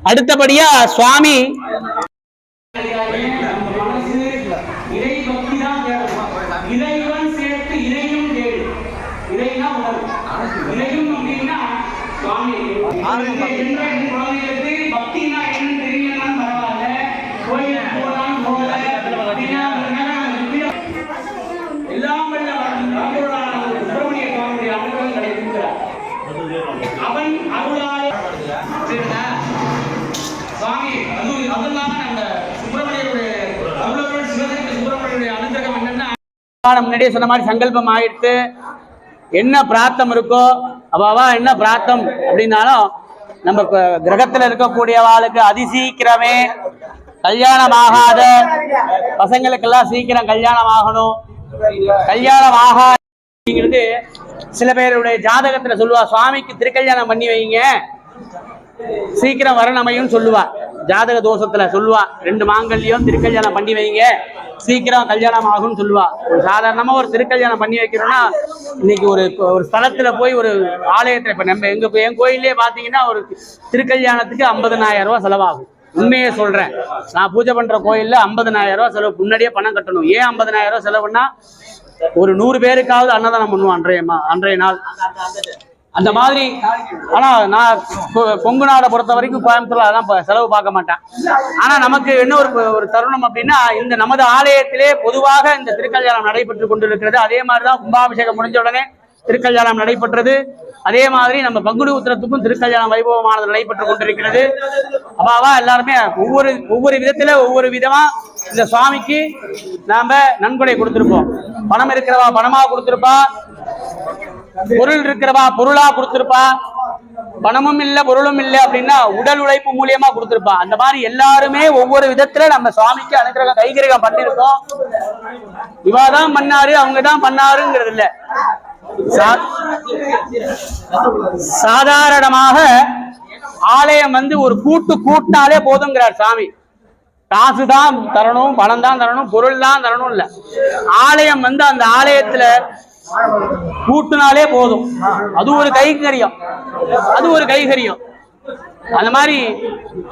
அடுத்தபடியா சுவாமி சுவாமி அது அது இல்லாம நம்ம சுப்பிரமணியருடைய சிவசக்தி சுப்பிரமணியருடைய அனுகிரகம் என்னன்னா முன்னாடியே சொன்ன மாதிரி சங்கல்பம் ஆயிடுத்து என்ன பிராத்தம் இருக்கோ அவாவா என்ன பிராத்தம் அப்படின்னாலும் நம்ம கிரகத்துல இருக்கக்கூடியவாளுக்கு அதிசீக்கிரமே கல்யாணம் ஆகாத பசங்களுக்கெல்லாம் சீக்கிரம் கல்யாணம் ஆகணும் கல்யாணம் ஆகாது சில பேருடைய ஜாதகத்துல சொல்லுவா சுவாமிக்கு திருக்கல்யாணம் பண்ணி வைங்க. சீக்கிரம் வரன் அமையும் சொல்லுவா. ஜாதக தோஷத்துல சொல்லுவா. ரெண்டு மாங்கல்யம் திருக்கல்யாணம் பண்ணி வைங்க. சீக்கிரம் கல்யாணம் ஆகும்னு சொல்லுவா. ஒரு சாதாரணமா ஒரு திருக்கல்யாணம் பண்ணி வைக்கிறோம்னா இன்னைக்கு ஒரு ஒரு ஸ்தலத்துல போய் ஒரு ஆலயத்துல இப்ப நம்ம எங்க என் கோயிலே பாத்தீங்கன்னா ஒரு திருக்கல்யாணத்துக்கு 50000 ரூபாய் செலவாகும். உண்மையே சொல்றேன். நான் பூஜை பண்ற கோயில்ல 50000 ரூபாய் செலவு முன்னாடியே பணம் கட்டணும். ஏன் 50000 ரூபாய் செலவுன்னா ஒரு நூறு பேருக்காவது அன்னதானம் பண்ணுவோம் அன்றைய அன்றைய நாள். அந்த மாதிரி. ஆனா நான் கொ- கொங்கு நாடை பொறுத்த வரைக்கும் கோயம்புத்தூர்ல அதான் செலவு பார்க்க மாட்டேன். ஆனா நமக்கு என்ன ஒரு ஒரு தருணம் அப்படின்னா இந்த நமது ஆலயத்திலே பொதுவாக இந்த திருக்கல்யாணம் நடைபெற்று கொண்டிருக்கிறது. அதே மாதிரி தான் கும்பாபிஷேகம் முடிஞ்ச உடனே திருக்கல்யாணம் நடைபெற்றது. அதே மாதிரி நம்ம பங்குனி உத்திரத்துக்கும் திருக்கல்யாணம் வைபவமானது நடைபெற்று கொண்டிருக்கிறது. அப்பாவா எல்லாருமே ஒவ்வொரு ஒவ்வொரு விதத்துல ஒவ்வொரு விதமா இந்த சுவாமிக்கு நாம நன்கொடை கொடுத்திருப்போம். பணம் இருக்கிறவா பணமா கொடுத்திருப்பா. பொருள் இருக்கிறவா? பொருளா கொடுத்திருப்பா? பணமும் இல்ல பொருளும் இல்ல அப்படின்னா உடல் உழைப்பு மூலியமா கொடுத்திருப்பா. அந்த மாதிரி எல்லாருமே ஒவ்வொரு விதத்துல நம்ம சுவாமிக்கு அனுகிரகம் கைகிரகம் பண்ணிருக்கோம். இவாதான் பண்ணாரு அவங்க தான் பண்ணாருங்கிறது இல்ல. சாதாரணமாக ஆலயம் வந்து ஒரு கூட்டு கூட்டினாலே போதுங்கிறார் சாமி. காசு தான் தரணும் பணம் தான் தரணும் பொருள் தான் தரணும் இல்ல ஆலயம் வந்து அந்த ஆலயத்துல கூட்டுனாலே போதும். அது ஒரு கைகரியம் அது ஒரு கைகரியம் அந்த மாதிரி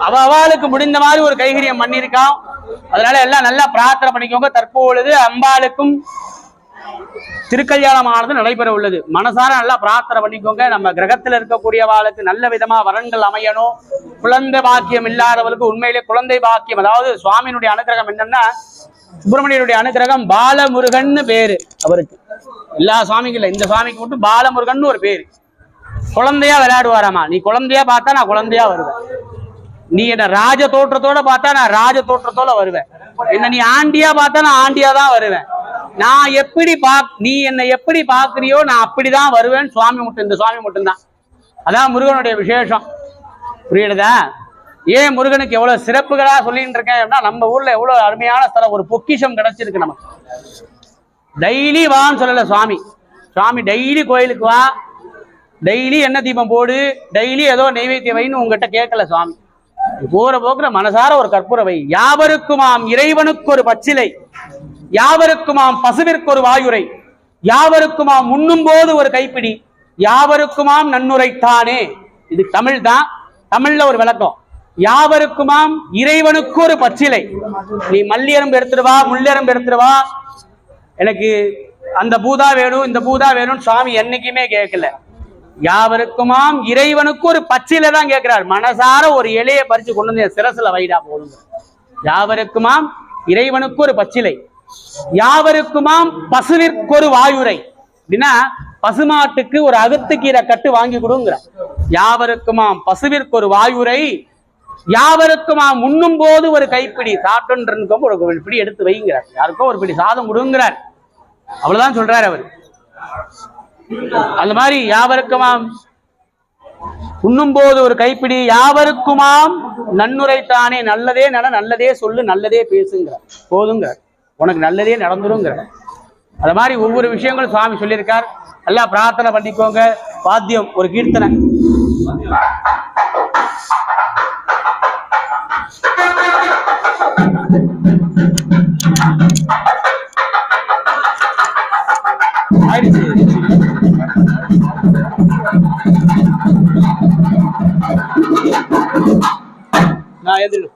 அவ அவளுக்கு முடிந்த மாதிரி ஒரு கைகரியம் பண்ணியிருக்கான் அதனால எல்லாம் நல்லா பிரார்த்தனை பண்ணிக்கோங்க. தற்பொழுது அம்பாளுக்கும் திருக்கல்யாணமானது நடைபெற உள்ளது. மனசார நல்லா பிரார்த்தனை பண்ணிக்கோங்க. நம்ம கிரகத்துல இருக்கக்கூடியவாளுக்கு நல்ல விதமா வரன்கள் அமையணும். குழந்தை பாக்கியம் இல்லாதவளுக்கு உண்மையிலே குழந்தை பாக்கியம். அதாவது சுவாமியினுடைய அனுகிரகம் என்னன்னா சுப்பிரமணியனுடைய அனுகிரகம் பாலமுருகன்னு பேரு அவருக்கு. எல்லா சுவாமிக்கும் இல்ல இந்த சுவாமிக்கு மட்டும் பாலமுருகன் ஒரு பேரு. குழந்தையா விளையாடுவாராமா? நீ குழந்தையா பார்த்தா நான் குழந்தையா வருவேன். நீ என்ன ராஜ தோற்றத்தோட பார்த்தா நான் ராஜ தோற்றத்தோட வருவேன். என்ன நீ ஆண்டியா பார்த்தா நான் ஆண்டியா தான் வருவேன். நான் எப்படி பா நீ என்னை எப்படி பாக்குறியோ நான் அப்படிதான் வருவேன். சுவாமி மட்டும் இந்த சுவாமி மட்டும்தான். அதான் முருகனுடைய விசேஷம். புரியுதா ஏன் முருகனுக்கு எவ்வளவு சிறப்புகளா சொல்லிட்டு இருக்கேன் அப்படின்னா நம்ம ஊர்ல எவ்வளவு அருமையான ஸ்தலம் ஒரு பொக்கிஷம் கிடைச்சிருக்கு நமக்கு. டெய்லி வான்னு சொல்லல சுவாமி. சுவாமி டெய்லி கோயிலுக்கு வா. டெய்லி எண்ணெய் தீபம் போடு. டெய்லி ஏதோ நெய்வேத்திய வைன்னு உங்ககிட்ட கேட்கல சுவாமி. போற போக்குற மனசார ஒரு கற்பூரவை யாவருக்குமாம் இறைவனுக்கு ஒரு பச்சிலை. யாவருக்குமாம் பசுவிற்கு ஒரு வாயுரை. யாவருக்குமாம் உண்ணும் போது ஒரு கைப்பிடி. யாவருக்குமாம் நன்னுரைத்தானே. இது தமிழ் தான் தமிழ்ல ஒரு விளக்கம். யாவருக்குமாம் இறைவனுக்கு ஒரு பச்சிலை. நீ மல்லியரம்பு எடுத்துடுவா வா முள்ளெரும்பு எடுத்துட்டு எனக்கு அந்த பூதா வேணும் இந்த பூதா வேணும்னு சுவாமி என்னைக்குமே கேட்கல. யாவருக்குமாம் இறைவனுக்கு ஒரு பச்சில தான் கேட்கிறார். மனசார ஒரு இலையை பறிச்சு கொண்டு வந்து என் சிரசுல வைடா போடுங்க யாவருக்குமாம் இறைவனுக்கு ஒரு பச்சிலை. யாவருக்குமாம் பசுவிற்கு ஒரு வாயுரை. அப்படின்னா பசுமாட்டுக்கு ஒரு அகத்துக்கீரை கட்டு வாங்கி கொடுங்கிற யாவருக்குமாம் பசுவிற்கு ஒரு வாயுரை யாவருக்குமாம் உண்ணும் போது ஒரு கைப்பிடி சாப்பிட்டுன்றதுக்கும் ஒரு பிடி எடுத்து வைங்கிறார். யாருக்கோ ஒரு பிடி சாதம் கொடுங்கிறார். அவ்வளவுதான் சொல்றாரு அவர். அந்த மாதிரி யாவருக்குமாம் உண்ணும் போது ஒரு கைப்பிடி யாவருக்குமாம் நன்னுரைத்தானே நல்லதே நட நல்லதே சொல்லு நல்லதே பேசுங்கிற போதுங்க உனக்கு நல்லதே நடந்துருங்கிற அது மாதிரி ஒவ்வொரு விஷயங்களும் சுவாமி சொல்லியிருக்கார். நல்லா பிரார்த்தனை பண்ணிக்கோங்க. வாத்தியம் ஒரு கீர்த்தனை. Haydi. నా ఎదురు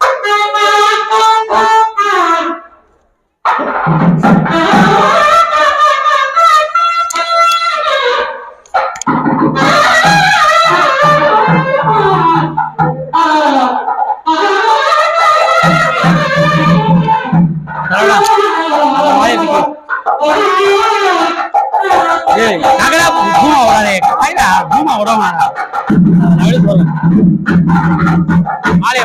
நகரா பூமா வராதே கைடா பூமா விட மாட்டா நகரு போறேன் ஆலையா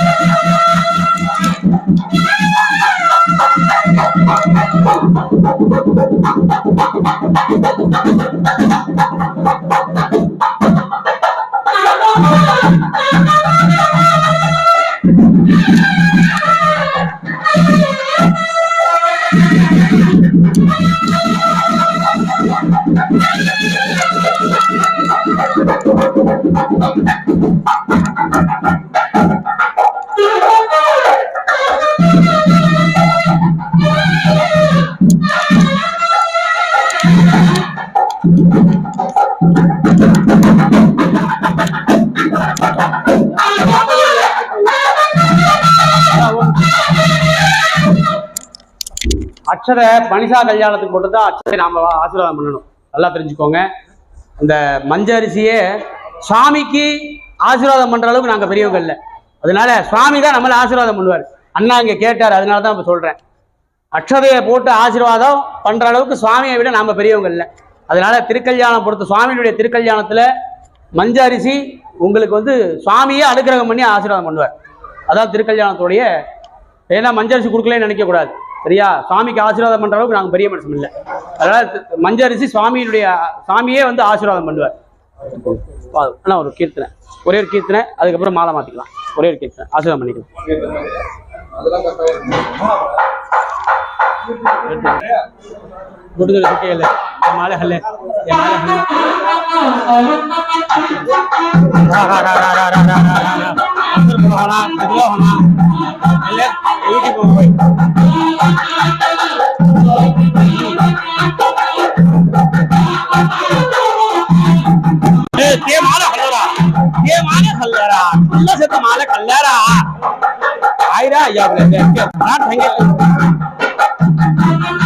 அக்ஷரை மனிஷா கல்யாணத்துக்கு போட்டு தான் அக்ஷரை நாம ஆசீர்வாதம் பண்ணணும். நல்லா தெரிஞ்சுக்கோங்க. அந்த மஞ்ச அரிசியே சுவாமிக்கு ஆசீர்வாதம் பண்ற அளவுக்கு நாங்க பெரியவங்க இல்லை. அதனால சுவாமி தான் நம்மள ஆசீர்வாதம் பண்ணுவார். அண்ணா இங்க கேட்டார் அதனால தான் இப்ப சொல்றேன். அக்ஷதையை போட்டு ஆசீர்வாதம் பண்ற அளவுக்கு சுவாமியை விட நாம பெரியவங்க இல்லை. அதனால திருக்கல்யாணம் பொறுத்த சுவாமியுடைய திருக்கல்யாணத்துல மஞ்ச அரிசி உங்களுக்கு வந்து சுவாமியே அனுகிரகம் பண்ணி ஆசீர்வாதம் பண்ணுவார். அதான் திருக்கல்யாணத்துடைய ஏன்னா மஞ்சரிசி கொடுக்கலன்னு நினைக்க கூடாது. சரியா? சுவாமிக்கு ஆசீர்வாதம் பண்ற அளவுக்கு நாங்கள் பெரிய மனுஷன் இல்லை. அதனால மஞ்சரிசி சுவாமியினுடைய சாமியே வந்து ஆசீர்வாதம் பண்ணுவார். ஆனால் ஒரு கீர்த்தனை. ஒரே ஒரு கீர்த்தனை அதுக்கப்புறம் மாலை மாத்திக்கலாம். ஒரே ஒரு கீர்த்தனை. ஆசீர்வாதம் பண்ணிக்கலாம். ಗುಡ್ಗಲ್ ಸಿಕ್ಕಿಲ್ಲ ಮಾಲೆ ಹಲ್ಲೆ ಮಾಲೆ ಹಲ್ಲೆ ಯೂಟ್ಯೂಬ್ ಹೋಗಿ ஏ மாலை கல்லரா ஏ மாலை கல்லரா நல்ல செத்த மாலை கல்லரா ஆயிரா ஐயா பிள்ளை Thank you.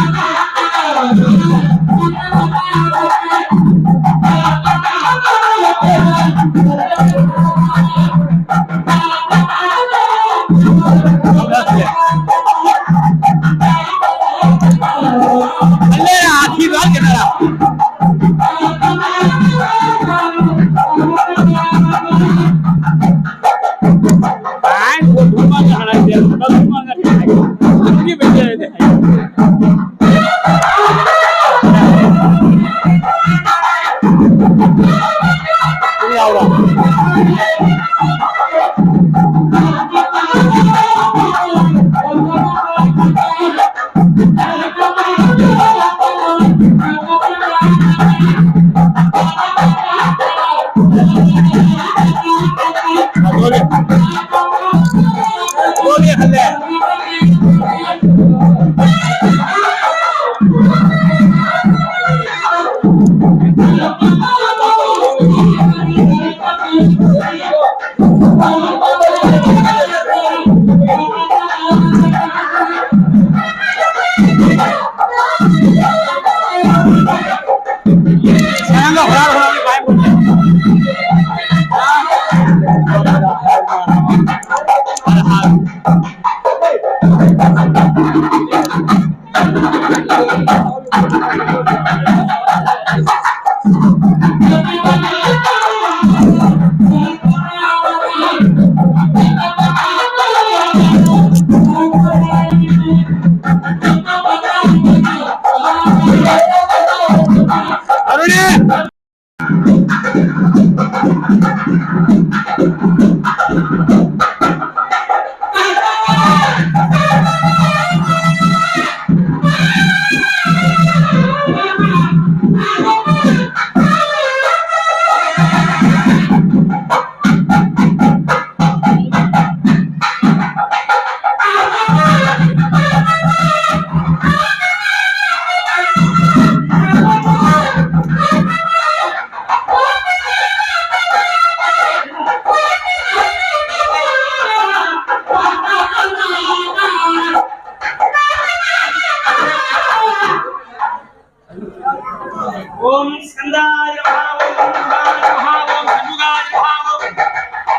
ओम स्कंदाय नमः ओम गुरुगाय नमः ओम धनुगाय नमः ओम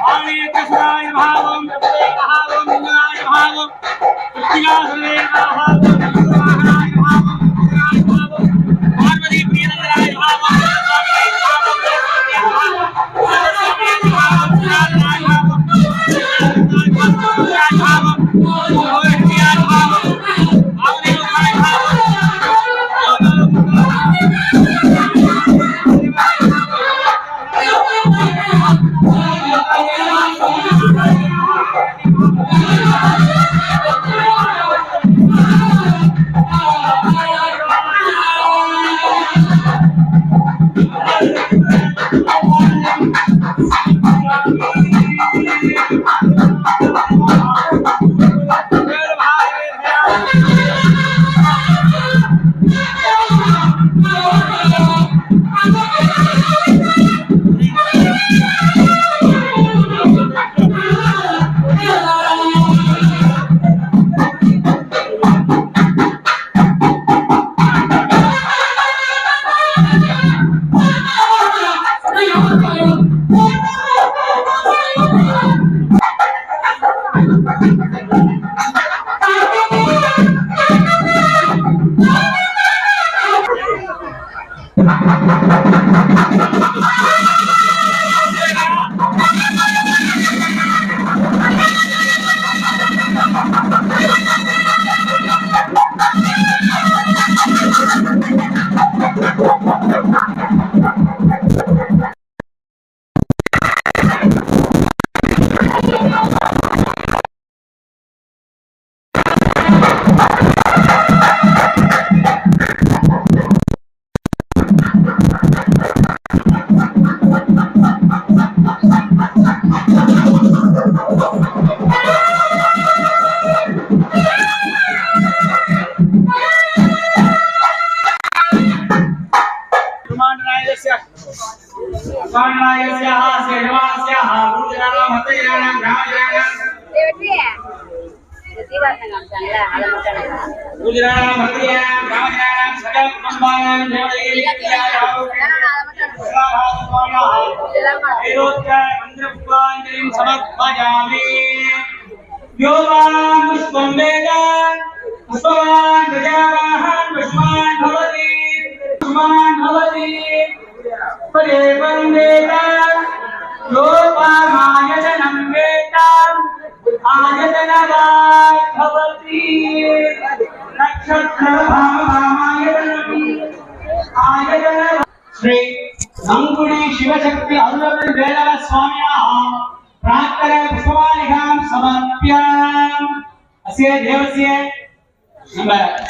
वाणेकसुराय नमः ओम जपदेकाय नमः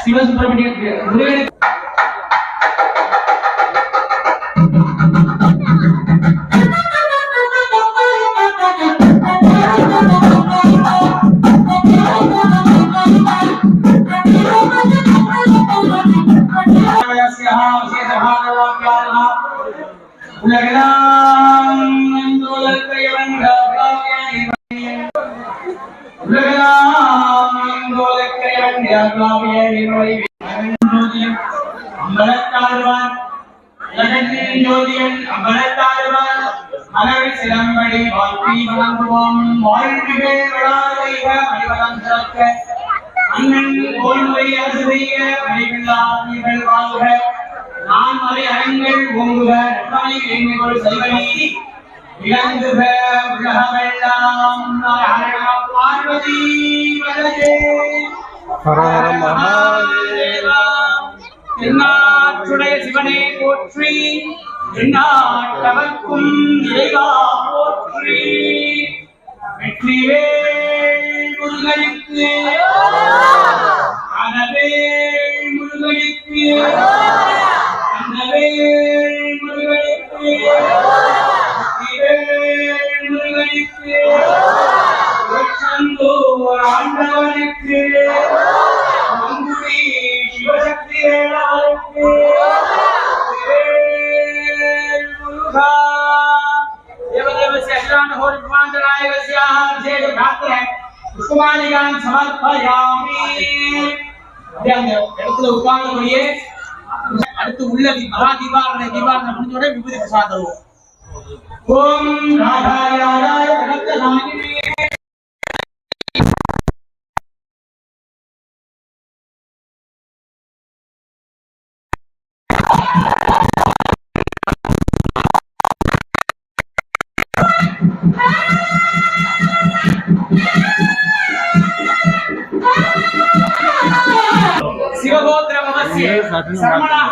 सिविल सुपरिटेंडेंट இழந்து உலகமெல்லாம் பார்வதி ஹரஹர மகாதேவா என்னாற்றுடைய சிவனே போற்றி என்னாட்டவர்க்கும் இறைவா போற்றி. வெற்றிவே முருகனுக்கு அறவே முருகனுக்கு அந்தவே முருகனுக்கு முருகனுக்கு திருச்செந்தூர் ஆண்டவனுக்கு நங்குடி சிவசக்தி வேளாவுக்கு முருகா देवदेवस्य अखिलाण्डहोरिद्वान्तरायवस्याः अध्येय भ्रातृः पुष्पमालिकान् समर्पयामि இடத்துல உட்கார்ந்தபடியே அடுத்து உள்ள மகா தீபாரண தீபாரணம் முடிஞ்சோட விபூதி பிரசாதம் ओम राधायाराय रक्तदानिने शिवगोत्र मम शर्मणः।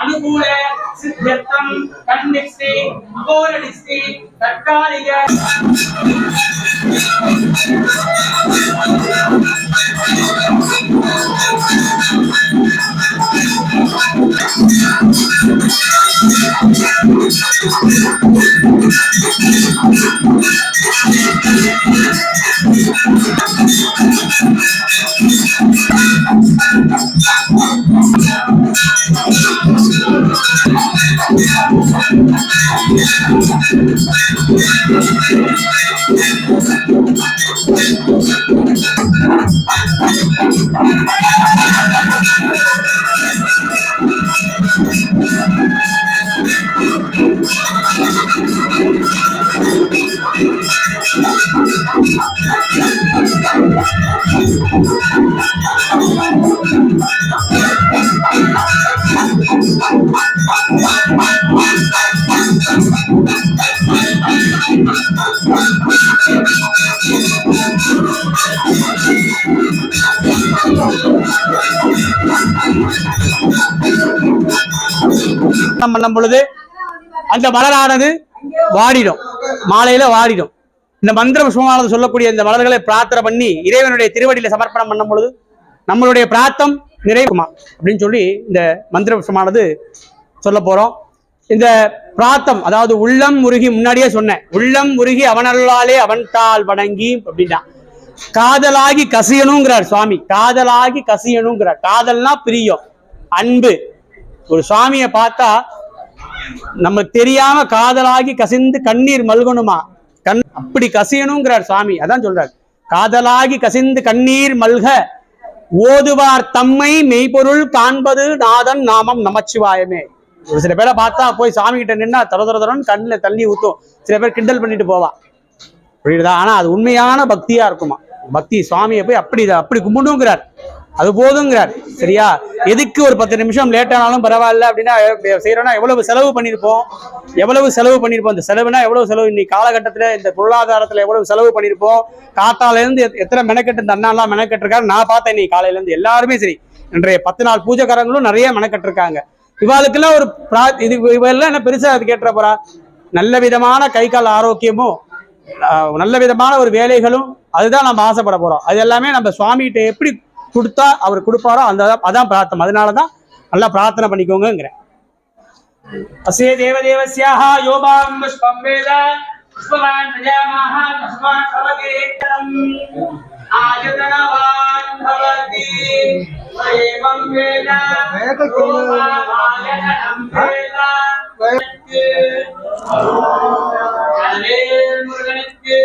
அனுகூல சித்தம் கண்ணிஷ்டி அகோர தற்காலிக சமர்ப்பணம் பண்ணும் பொழுது அந்த மலரானது வாடிடும். மாலையில வாடிடும். இந்த மந்திரம் புஷ்பமானது சொல்லக்கூடிய இந்த மலர்களை பிரார்த்தனை பண்ணி இறைவனுடைய திருவடியில சமர்ப்பணம் பண்ணும் பொழுது நம்மளுடைய பிரார்த்தம் நிறைவுமா? அப்படின்னு சொல்லி இந்த மந்திர புஷ்பமானது சொல்ல போறோம். இந்த பிராத்தம் அதாவது உள்ளம் முருகி முன்னாடியே சொன்னேன். உள்ளம் முருகி அவனல்லாலே அவன் தாள் வணங்கி அப்படின்னா. காதலாகி கசியணுங்கிறார் சுவாமி. காதலாகி கசியணுங்கிறார். காதல்னா பிரியம் அன்பு. ஒரு சுவாமியை பார்த்தா நமக்கு தெரியாம காதலாகி கசிந்து கண்ணீர் மல்கணுமா? கண் அப்படி கசியணுங்கிறார் சுவாமி. அதான் சொல்றார். காதலாகி கசிந்து கண்ணீர் மல்க ஓதுவார் தம்மை மெய்ப்பொருள் காண்பது நாதன் நாமம் நமச்சிவாயமே. ஒரு சில பேரை பார்த்தா போய் சாமி கிட்ட நின்னா தர தரதரன் தரன்னு கண்ணுல தண்ணி ஊத்தும். சில பேர் கிண்டல் பண்ணிட்டு போவா. புரியுதா? ஆனா அது உண்மையான பக்தியா இருக்குமா? பக்தி சுவாமியை போய் அப்படி அப்படி கும்பிடுங்கிறார் அது போதுங்கிறார். சரியா? எதுக்கு ஒரு பத்து நிமிஷம் லேட் ஆனாலும் பரவாயில்ல அப்படின்னா செய்யறோன்னா செய்யறோம்னா எவ்வளவு செலவு பண்ணியிருப்போம் எவ்வளவு செலவு பண்ணியிருப்போம் இந்த செலவுனா எவ்வளவு செலவு? இன்னைக்கு காலகட்டத்துல இந்த பொருளாதாரத்தில் எவ்வளவு செலவு பண்ணியிருப்போம் காத்தாலேருந்து எத்- எத்தனை மெனக்கெட்டு இந்த அண்ணாலாம் மெனக்கெட்டிருக்காரு? நான் பார்த்தேன் இன்னைக்கு காலையில இருந்து எல்லாருமே சரி. இன்றைய பத்து நாள் பூஜைக்காரங்களும் நிறைய மெனக்கெட்டிருக்காங்க. இவாளுக்கெல்லாம் ஒரு பிரா இது இவெல்லாம் என்ன பெருசா அது கேட்டுற போறா? நல்ல விதமான கை கால் ஆரோக்கியமும் ஆஹ் நல்ல விதமான ஒரு வேலைகளும் அதுதான் நம்ம ஆசைப்பட போறோம். அது எல்லாமே நம்ம சுவாமிகிட்ட எப்படி கொடுத்தா அவர் கொடுப்பாரோ அந்த அதான் பிரார்த்தனை அதனாலதான் நல்லா பிரார்த்தனை பண்ணிக்கோங்கிறேன் அசே தேவதேவஸ்யாக யோபாம் புஷ்பம் வேத புஷ்பவான் பிரஜாமாஹ தஸ்மாத் பவதேதரம் ஆயதனவான் பவதி ஏவம் வேத ஆயதனம் வேத. அலேல் முருகனுக்கு.